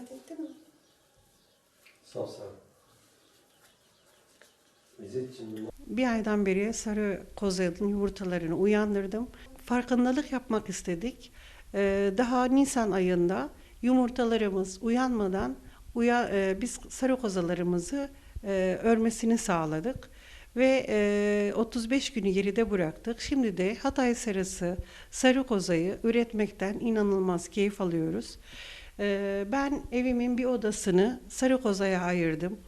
Dikkat ettin mi? Safsar. İzzetciğim Bir aydan beri sarı kozalın yumurtalarını uyandırdım. Farkındalık yapmak istedik. Ee, daha Nisan ayında yumurtalarımız uyanmadan uya, e, biz sarı kozalarımızı e, örmesini sağladık ve e, 35 günü geride bıraktık. Şimdi de Hatay sarısı sarı kozayı üretmekten inanılmaz keyif alıyoruz. Ee, ben evimin bir odasını sarı kozaya ayırdım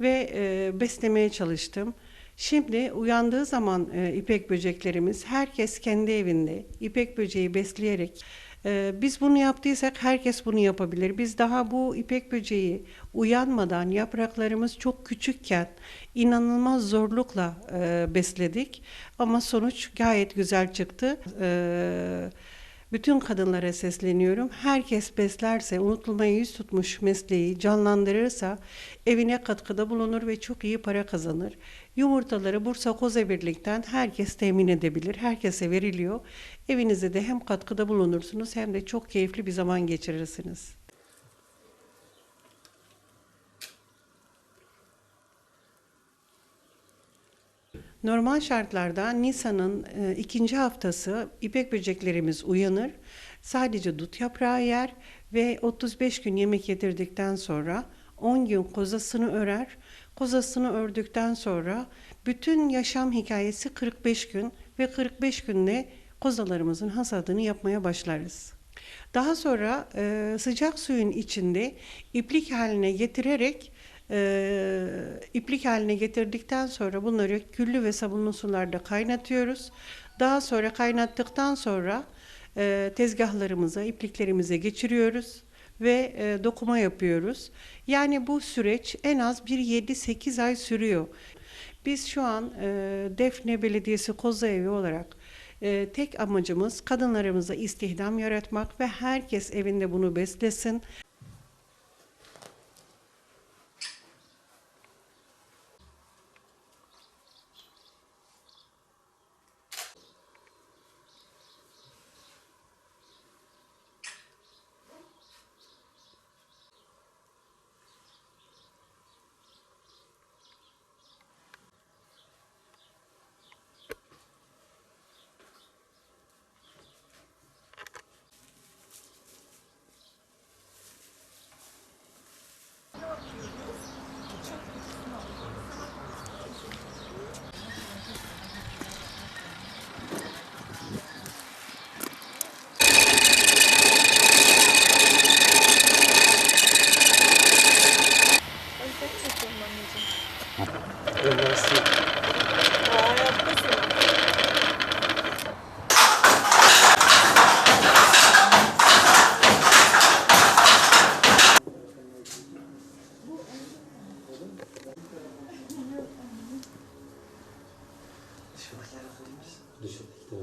ve e, beslemeye çalıştım. Şimdi uyandığı zaman e, ipek böceklerimiz herkes kendi evinde ipek böceği besleyerek e, biz bunu yaptıysak herkes bunu yapabilir. Biz daha bu ipek böceği uyanmadan yapraklarımız çok küçükken inanılmaz zorlukla besledik ama sonuç gayet güzel çıktı. E, bütün kadınlara sesleniyorum. Herkes beslerse, unutulmaya yüz tutmuş mesleği canlandırırsa evine katkıda bulunur ve çok iyi para kazanır. Yumurtaları Bursa Koza Birlik'ten herkes temin edebilir. Herkese veriliyor. Evinize de hem katkıda bulunursunuz hem de çok keyifli bir zaman geçirirsiniz. Normal şartlarda Nisan'ın e, ikinci haftası ipek böceklerimiz uyanır. Sadece dut yaprağı yer ve 35 gün yemek yedirdikten sonra 10 gün kozasını örer. Kozasını ördükten sonra bütün yaşam hikayesi 45 gün ve 45 günde kozalarımızın hasadını yapmaya başlarız. Daha sonra e, sıcak suyun içinde iplik haline getirerek e, iplik haline getirdikten sonra bunları küllü ve sabunlu sularda kaynatıyoruz. Daha sonra kaynattıktan sonra e, tezgahlarımıza, ipliklerimize geçiriyoruz ve e, dokuma yapıyoruz. Yani bu süreç en az bir 7-8 ay sürüyor. Biz şu an e, Defne Belediyesi Koza Evi olarak e, tek amacımız kadınlarımıza istihdam yaratmak ve herkes evinde bunu beslesin.